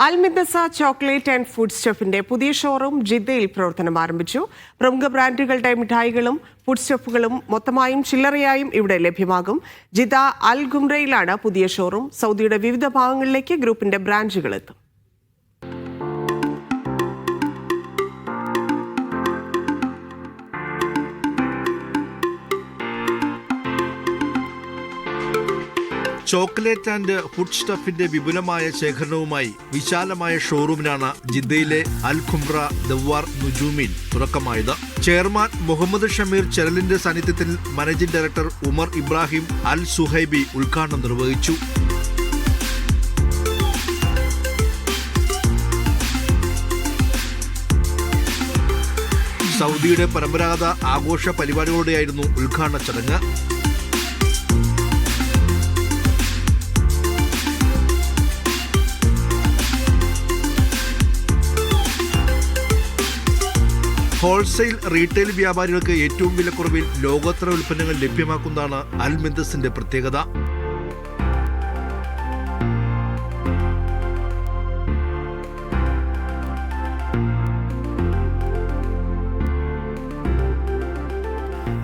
അൽമിദസ chocolate and food സ്റ്റഫിന്റെ പുതിയ showroom ജിദ്ദയിൽ പ്രവർത്തനം ആരംഭിച്ചു. പ്രമുഖ ബ്രാൻഡുകളുടെ മിഠായികളും ഫുഡ് സ്റ്റഫുകളും മൊത്തമായും ചില്ലറയായും ഇവിടെ ലഭ്യമാകും. ജിദ്ദ അൽ ഗുംറയിലാണ് പുതിയ ഷോറൂം. സൗദിയുടെ വിവിധ ഭാഗങ്ങളിലേക്ക് ഗ്രൂപ്പിന്റെ ബ്രാഞ്ചുകൾ എത്തും. ചോക്ലേറ്റ് ആൻഡ് ഫുഡ് സ്റ്റഫിന്റെ വിപുലമായ ശേഖരണവുമായി വിശാലമായ ഷോറൂമിനാണ് ജിദ്ദയിലെ അൽ ഖുംറ ദവാർ നുജൂമിൻ തുടക്കമായത്. ചെയർമാൻ മുഹമ്മദ് ഷമീർ ചെറലിന്റെ സാന്നിധ്യത്തിൽ managing director Umar Ibrahim Al Suhaibi ഉദ്ഘാടനം നിർവഹിച്ചു. സൗദിയുടെ പരമ്പരാഗത ആഘോഷ പരിപാടികളോടെയായിരുന്നു ഉദ്ഘാടന ചടങ്ങ്. ഹോൾസെയിൽ റീറ്റെയിൽ വ്യാപാരികൾക്ക് ഏറ്റവും വിലക്കുറവിൽ ലോകോത്തര ഉൽപ്പന്നങ്ങൾ ലഭ്യമാക്കുന്നതാണ് അൽമിന്ദസിന്റെ പ്രത്യേകത.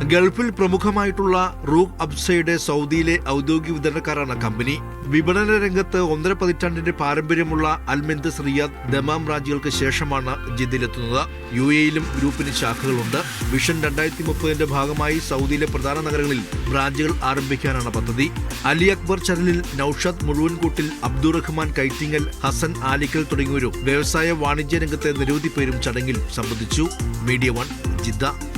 ഗൾഫിൽ പ്രമുഖമായിട്ടുള്ള റൂഖ് അബ്സയുടെ സൗദിയിലെ ഔദ്യോഗിക വിതരണക്കാരാണ് കമ്പനി. വിപണന രംഗത്ത് ഒന്നര പതിറ്റാണ്ടിന്റെ പാരമ്പര്യമുള്ള അൽമെന്തസ് റിയാദ് ദമാം രാജ്യങ്ങൾക്ക് ശേഷമാണ് ജിദ്ദയിലെത്തുന്നത് യു എയിലും ഗ്രൂപ്പിന് ശാഖകളുണ്ട്. വിഷൻ രണ്ടായിരത്തി മുപ്പതിന്റെ ഭാഗമായി സൗദിയിലെ പ്രധാന നഗരങ്ങളിൽ ബ്രാഞ്ചുകൾ ആരംഭിക്കാനാണ് പദ്ധതി. അലി അക്ബർ ചരലിൽ നൌഷാദ് മുഴുവൻകൂട്ടിൽ അബ്ദുറഹ്മാൻ കൈറ്റിങ്ങൽ ഹസൻ ആലിക്കൽ തുടങ്ങിയവരും വ്യവസായ വാണിജ്യ രംഗത്തെ നിരവധി പേരും ചടങ്ങിൽ സംബന്ധിച്ചു. മീഡിയ വൺ ജിദ്ദ.